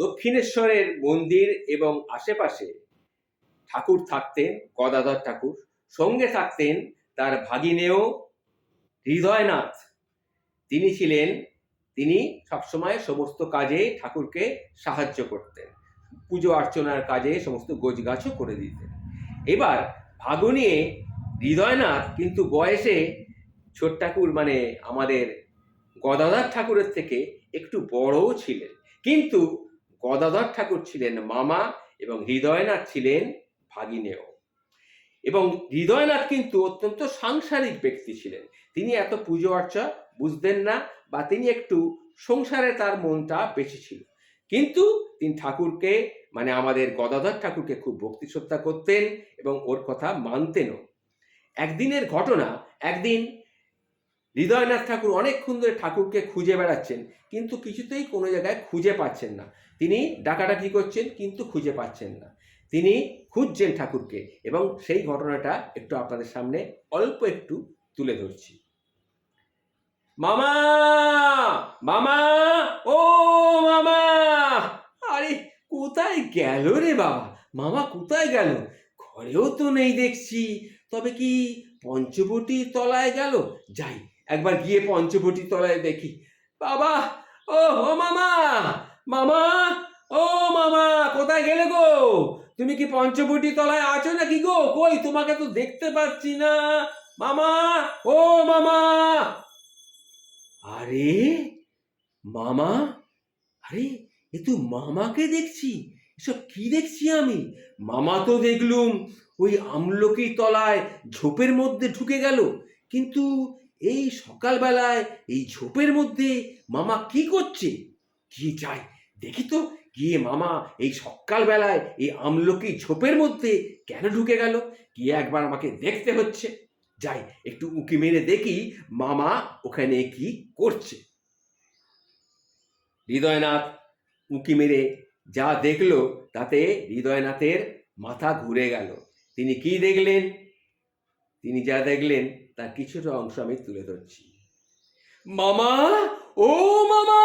দক্ষিণেশ্বরের মন্দির এবং আশেপাশে ঠাকুর থাকতেন, গদাধর ঠাকুর। সঙ্গে থাকতেন তার ভাগিনেও হৃদয়নাথ। তিনি ছিলেন, তিনি সবসময় সমস্ত কাজে ঠাকুরকে সাহায্য করতেন। পুজো অর্চনার কাজে সমস্ত গোছগাছও করে দিতেন। এবার ভাগুনিয়ে হৃদয়নাথ কিন্তু বয়সে ছোট ঠাকুর মানে আমাদের গদাধর ঠাকুরের থেকে একটু বড়ও ছিলেন। কিন্তু গদাধর ঠাকুর ছিলেন মামা এবং হৃদয়নাথ ছিলেন ভাগিনেও। এবং হৃদয়নাথ কিন্তু অত্যন্ত সাংসারিক ব্যক্তি ছিলেন। তিনি এত পুজো অর্চা বুঝতেন না বা তিনি একটু সংসারে তার মনটা বেশি ছিল। কিন্তু তিনি ঠাকুরকে মানে আমাদের গদাধর ঠাকুরকে খুব ভক্তি শ্রদ্ধা করতেন এবং ওর কথা মানতেনও। একদিনের ঘটনা, একদিন হৃদয়নাথ ঠাকুর অনেকক্ষণ ধরে ঠাকুরকে খুঁজে বেড়াচ্ছেন, কিন্তু কিছুতেই কোনো জায়গায় খুঁজে পাচ্ছেন না। তিনি ডাকাডাকি করছেন, কিন্তু খুঁজে পাচ্ছেন না। তিনি খুঁজছেন ঠাকুরকে এবং সেই ঘটনাটা একটু আপনাদের সামনে অল্প একটু তুলে ধরছি। মামা! মামা! ও মামা! আরে কোথায় গেল রে বাবা? মামা কোথায় গেল? ঘরেও তো নেই দেখছি। তবে কি পঞ্চবটি তলায় গেল? যাই একবার গিয়ে পঞ্চবটি তলায় দেখি। বাবা! ও ও মামা! মামা! ও মামা, কোথায় গেলে গো? তুমি কি পঞ্চবটি তলায় আছো নাকি গো? কই, তোমাকে তো দেখতে পাচ্ছি না। মামা! ও মামা! আরে মামা! আরে, এ তো মামাকে দেখছি। এসব কি দেখছি আমি? মামা তো দেখলুম, ওই আমলকি তলায় ঝোপের মধ্যে ঢুকে গেল। কিন্তু এই সকালবেলায় এই ঝোপের মধ্যে মামা কি করছে? কি যাই দেখি তো, গিয়ে মামা এই সকালবেলায় এই আমলকি ঝোপের মধ্যে কেন ঢুকে গেল? গিয়ে একবার আমাকে দেখতে হচ্ছে। যাই, একটু উঁকি মেরে দেখি মামা ওখানে কি করছে। হৃদয়নাথ উঁকি মেরে যা দেখল তাতে হৃদয়নাথের মাথা ঘুরে গেল। তিনি কি দেখলেন? তিনি যা দেখলেন, তার কিছুটা অংশ আমি তুলে ধরছি। মামা! ও মামা!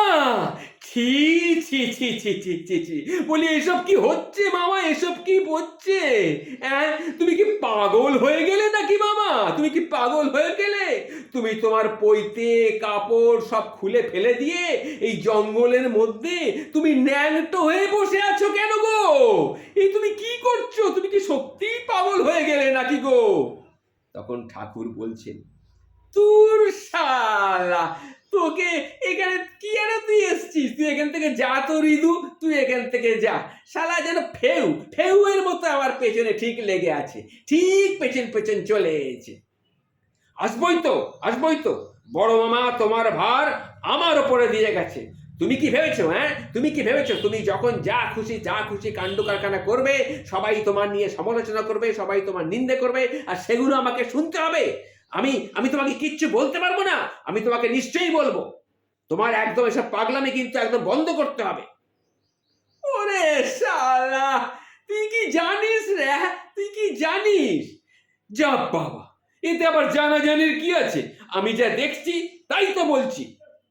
ছি ছি ছি ছি ছি ছি ছি। বলি, এসব কি হচ্ছে মামা? এসব কি হচ্ছে? হ্যাঁ তুমি কি পাগল হয়ে গেলে নাকি মামা? তুমি কি পাগল হয়ে গেলে? তুমি তোমার পৈতে, কাপড় সব খুলে ফেলে দিয়ে এই জঙ্গলের মধ্যে তুমি ন্যাংটো হয়ে বসে আছো কেন গো? এই তুমি কি করছ? তুমি কি সত্যিই পাগল হয়ে গেলে নাকি গো? তখন ঠাকুর বলছেন, তোর শালা, তোকে এখানে কি আর তুই এসছিস? তুই এখান থেকে যা তো রিদু, তুই এখান থেকে যা। শালা যেন ফেউ, ফেউয়ের মতো আমার পেছনে ঠিক লেগে আছে, ঠিক পেছন পেছন চলে এসেছে। আসবই তো আসবই তো। বড় মামা, তোমার ভার আমার ওপরে দিয়ে গেছে। তুমি কি ভেবেছো হ্যাঁ? তুমি কি ভেবেছো, তুমি যখন যা খুশি যা খুশি কাণ্ড কারখানা করবে, সবাই তোমার নিয়ে সমালোচনা করবে, সবাই তোমার নিন্দে করবে, আর সেগুলো আমাকে শুনতে হবে? আমি আমি তোমাকে কিচ্ছু বলতে পারব না, আমি তোমাকে নিশ্চয়ই বলব। তোমার একদম এসব পাগলামি কিন্তু একদম বন্ধ করতে হবে। ওরে শালা, তুই কি জানিস রে তুই কি জানিস? যা বাবা, এতে আবার জানাজানির কি আছে? আমি যা দেখছি, তাই তো বলছি।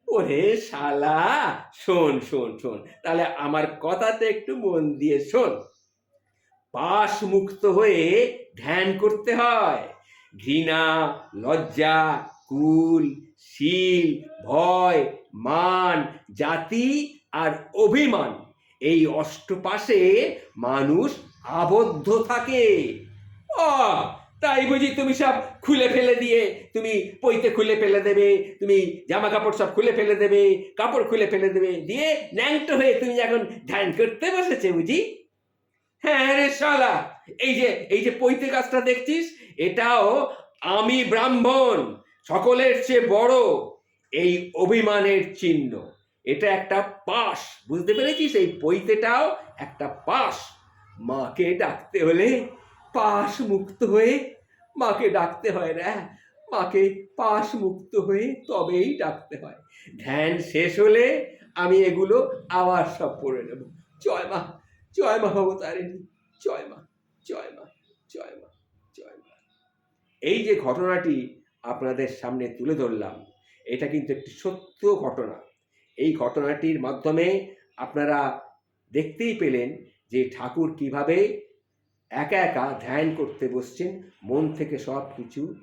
ওরে শালা, শোন শোন শোন, তাহলে আমার কথাতে একটু মন দিয়ে শোন। পাশ মুক্ত হয়ে ধ্যান করতে হয়। ঘৃণা, লজ্জা, কুল, শীল, ভয়, মান, জাতি আর অভিমান, এই অষ্টপাশে মানুষ আবদ্ধ থাকে। ও তাই বুঝি তুমি সব খুলে ফেলে দিয়ে, তুমি পইতে খুলে ফেলে দেবে, তুমি জামা কাপড় সব খুলে ফেলে দেবে, কাপড় খুলে ফেলে দেবে, দিয়ে ন্যাংটো হয়ে তুমি এখন ধ্যান করতে বসেছে বুঝি? হ্যাঁ রে শালা, এই যে এই যে পৈতে গাছটা দেখছিস, এটাও আমি ব্রাহ্মণ, সকলের চেয়ে বড়, এই অভিমানের চিহ্ন। এটা একটা পাশ, বুঝতে পেরেছিস? এই পৈতেটাও একটা পাশ। মাকে ডাকতে হলে পাশ মুক্ত হয়ে মাকে ডাকতে হয় না। মাকে পাশ মুক্ত হয়ে তবেই ডাকতে হয়। ধ্যান শেষ হলে আমি এগুলো আবার সব পড়ে নেব। জয় মা জয় মা ভবতারিণী, জয় মা জয় মা জয় মা জয় মা। এই যে ঘটনাটি আপনাদের সামনে তুলে ধরলাম, এটা কিন্তু একটি সত্য ঘটনা। এই ঘটনাটির মাধ্যমে আপনারা দেখতেই পেলেন যে ঠাকুর কীভাবে একা একা ধ্যান করতে বসছেন, মন থেকে সব কিছু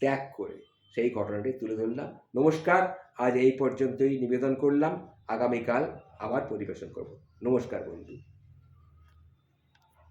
ত্যাগ করে। সেই ঘটনাটি তুলে ধরলাম। নমস্কার। আজ এই পর্যন্তই নিবেদন করলাম। আগামীকাল আবার পরিবেশন করব। নমস্কার বন্ধু।